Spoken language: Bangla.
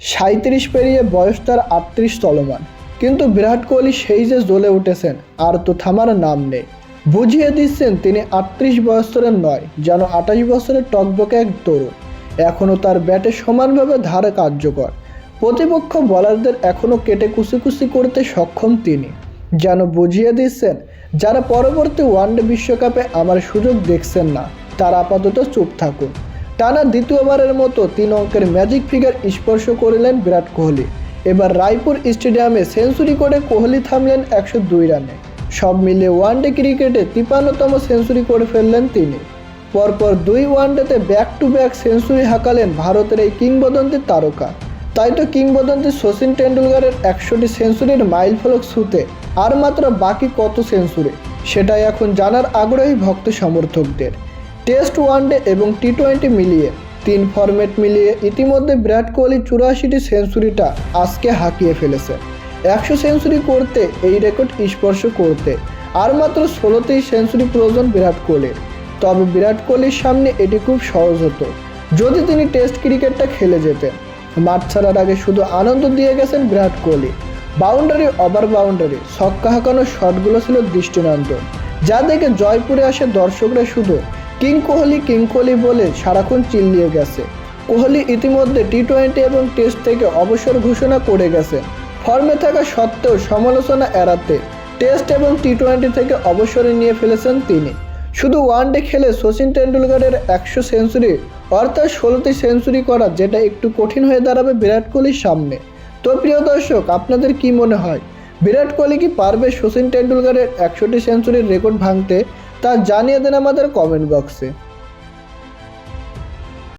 সাঁত্রিশ পেরিয়ে বয়স তার আটত্রিশ চলমান। কিন্তু বিরাট কোহলি সেই যে জ্বলে উঠেছেন, আর তো থামার নাম নেই। বুঝিয়ে দিচ্ছেন তিনি আটত্রিশ বছরের নয়, যেন আঠাশ বছরের টকবকে এক তরুণ। এখনও তার ব্যাটে সমানভাবে ধারে কার্যকর। প্রতিপক্ষ বলারদের এখনও কেটে কুচি কুচি করতে সক্ষম তিনি। যেন বুঝিয়ে দিচ্ছেন, যারা পরবর্তী ওয়ানডে বিশ্বকাপে আমার সুযোগ দেখছেন না, তারা আপাতত চুপ থাকুন। টানা দ্বিতীয়বারের মতো তিন অঙ্কের ম্যাজিক ফিগার স্পর্শ করলেন বিরাট কোহলি। এবার রায়পুর স্টেডিয়ামে সেঞ্চুরি করে কোহলি থামলেন একশো দুই রানে। সব মিলিয়ে ওয়ানডে ক্রিকেটে তিপান্নতম সেঞ্চুরি করে ফেললেন তিনি। পরপর দুই ওয়ানডেতে ব্যাক টু ব্যাক সেঞ্চুরি হাঁকালেন ভারতের এই কিংবদন্তি তারকা। তাই তো কিংবদন্তি সচিন টেন্ডুলকারের একশোটি সেঞ্চুরির মাইল ফলক ছুতে আর মাত্র বাকি কত সেঞ্চুরি, সেটাই এখন জানার আগ্রহী ভক্ত সমর্থকদের। টেস্ট ওয়ানডে এবং টি টোয়েন্টি মিলিয়ে তিন ফরম্যাট মিলিয়ে ইতিমধ্যে বিরাট কোহলি চুরাশিটি সেঞ্চুরিটা আজকে হাঁকিয়ে ফেলেছে। একশো সেঞ্চুরি করতে এই রেকর্ড স্পর্শ করতে আর মাত্র ষোলোতেই সেঞ্চুরি প্রয়োজন বিরাট কোহলির। তবে বিরাট কোহলির সামনে এটি খুব সহজ হতো। যদি তিনি টেস্ট ক্রিকেটটা খেলে যেতেন, মাঠ ছাড়ার আগে শুধু আনন্দ দিয়ে গেছেন Virat Kohli. Boundary over boundary, ছক্কা হাঁকানো শটগুলো ছিল দৃষ্টিনন্দন। যা দেখে জয়পুরে আসে দর্শকরা শুধু কিং কোহলি কিং কোহলি বলে সারাক্ষণ চিল্লিয়ে গেছে। কোহলি ইতিমধ্যে টি টোয়েন্টি এবং টেস্ট থেকে অবসর ঘোষণা করে গেছে। ফর্মে থাকা সত্ত্বেও সমালোচনা এড়াতে টেস্ট এবং টি টোয়েন্টি থেকে অবসরে নিয়ে ফেলেছেন তিনি। শুধু ওয়ানডে খেলে সচিন টেন্ডুলকারের একশো সেঞ্চুরি অর্থাৎ ষোলোটি সেঞ্চুরি করা যেটা একটু কঠিন হয়ে দাঁড়াবে বিরাট কোহলির সামনে। তো প্রিয় দর্শক, আপনাদের কি মনে হয়? বিরাট কোহলি কি পারবে সচিন টেন্ডুলকারের একশোটি সেঞ্চুরির রেকর্ড ভাঙতে? তা জানিয়ে দেন আমাদের কমেন্ট বক্সে